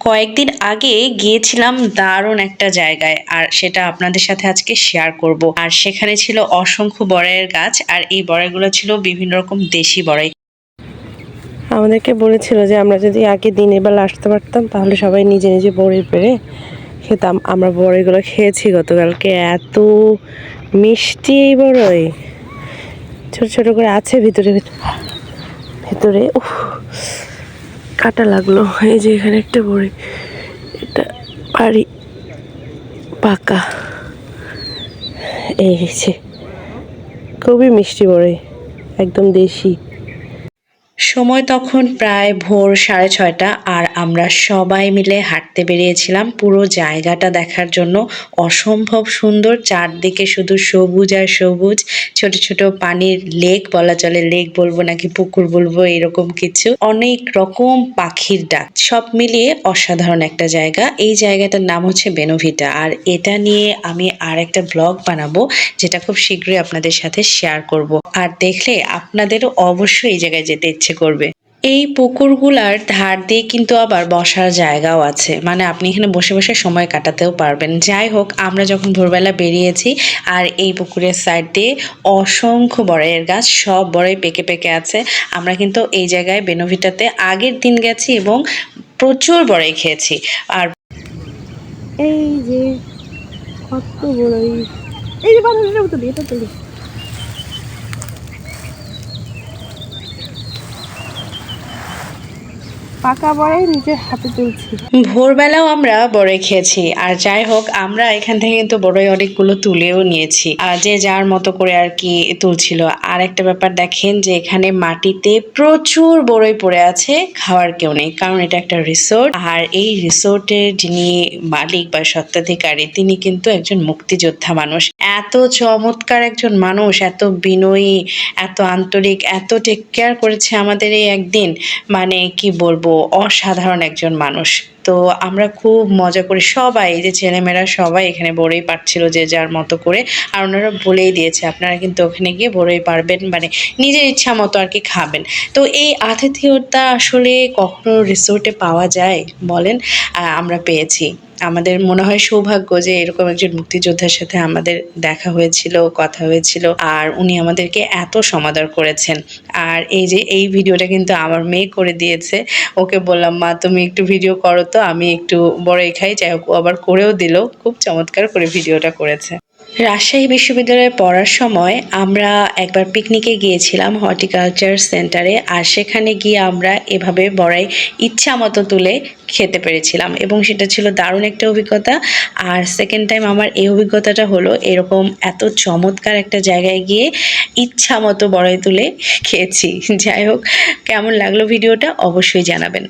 কয়েকদিন আগে গিয়েছিলাম দারুণ একটা জায়গায়, আর সেটা আপনাদের সাথে আজকে শেয়ার করব। আর সেখানে ছিল অসংখ্য বড়াইয়ের গাছ, আর এই বড়াইগুলো ছিল বিভিন্ন রকম দেশি বড়াই আমাদেরকে বলেছিল যে আমরা যদি আগে দিনের বেলা আসতে পারতাম, তাহলে সবাই নিজে নিজে বড়ি পেরে খেতাম। আমরা বড়িগুলো খেয়েছি গতকালকে। এত মিষ্টি এই বড়ই। ছোট ছোট করে আছে ভিতরে ভিতরে। ভেতরে, উফ, কাটা লাগল। এই যে এখানে একটা বড়ি, এটা বাড়ি পাকা। এই যে, খুবই মিষ্টি বড়ি, একদম দেশি। সময় তখন প্রায় ভোর সাড়ে ছয়টা আর আমরা সবাই মিলে হাঁটতে বেরিয়েছিলাম পুরো জায়গাটা দেখার জন্য। অসম্ভব সুন্দর চারদিকে শুধু সবুজ আর সবুজ। ছোট ছোট পানির লেক বলা চলে, লেক বলব নাকি পুকুর বলব, এরকম কিছু। অনেক রকম পাখির ডাক, সব মিলিয়ে অসাধারণ একটা জায়গা। এই জায়গাটার নাম হচ্ছে বেনোভিটা। আর এটা নিয়ে আমি আর একটা ব্লগ বানাবো, যেটা খুব শীঘ্রই আপনাদের সাথে শেয়ার করব। আর দেখলে আপনাদেরও অবশ্যই এই জায়গায় যেতে ইচ্ছে করবে। এই পুকুরগুলার ধার দিয়ে কিন্তু আবার বসার জায়গাও আছে। মানে আপনি এখানে বসে বসে সময় কাটাতেও পারবেন। যাই হোক, আমরা যখন ভোরবেলা বেরিয়েছি আর এই পুকুরের সাইড দিয়ে অসংখ্য বড়াইয়ের গাছ, সব বড়াই পেকে পেকে আছে। আমরা কিন্তু এই জায়গায় বেনোভিটাতে আগের দিন গেছি এবং প্রচুর বড়াই খেয়েছি। আর এই যে, কত বড় এই যে পাকা বড়াই নিজের হাতে তুলছি। ভোরবেলাও আমরা বড়ই খেয়েছি। আর যাই হোক, আমরা এখান থেকে কিন্তু বড়ই অনেকগুলো তুলেও নিয়েছি। আর যে যার মতো করে আর কি তুলছিল। আর একটা ব্যাপার দেখেন যে এখানে মাটিতে প্রচুর বড়ই পড়ে আছে, খাওয়ার কেউ নেই। কারণ এটা একটা রিসোর্ট। আর এই রিসোর্টের যিনি মালিক বা সত্ত্বাধিকারী তিনি কিন্তু একজন মুক্তিযোদ্ধা মানুষ। এত চমৎকার একজন মানুষ, এত বিনয়ী, এত আন্তরিক, এত টেক কেয়ার করেছে আমাদের এই একদিন। মানে কি বলব? অসাধারণ একজন মানুষ। তো আমরা খুব মজা করি সবাই যে ছেলেমেয়েরা সবাই এখানে বড়ই পাচ্ছিল যে যার মতো করে। আর ওনারা বলেই দিয়েছে, আপনারা কিন্তু ওখানে গিয়ে বড়ই পারবেন মানে নিজের ইচ্ছা মতো আর কি খাবেন। তো এই আতিথেয়তা আসলে কখনো রিসোর্টে পাওয়া যায় বলেন? আমরা পেয়েছি। আমাদের মনে হয় সৌভাগ্য যে এরকম একজন মুক্তিযোদ্ধার সাথে আমাদের দেখা হয়েছিল, কথা হয়েছিল, আর উনি আমাদেরকে এত সমাদর করেছেন। আর এই যে এই ভিডিওটা কিন্তু আমার মেয়ে করে দিয়েছে। ওকে বললাম, মা, তুমি একটু ভিডিও করো তো আমি একটু বড়ই খাই, যাই হোক আবার করেও দিল, খুব চমৎকার করে ভিডিওটা করেছে। রাজশাহী বিশ্ববিদ্যালয়ে পড়ার সময় আমরা একবার পিকনিকে গিয়েছিলাম হর্টিকালচার সেন্টারে, আর সেখানে গিয়ে আমরা এভাবে বড়াই ইচ্ছা মতো তুলে খেতে পেরেছিলাম এবং সেটা ছিল দারুণ একটা অভিজ্ঞতা। আর সেকেন্ড টাইম আমার এই অভিজ্ঞতাটা হলো, এরকম এত চমৎকার একটা জায়গায় গিয়ে ইচ্ছা মতো বড়াই তুলে খেয়েছি। যাই হোক, কেমন লাগল ভিডিওটা অবশ্যই জানাবেন।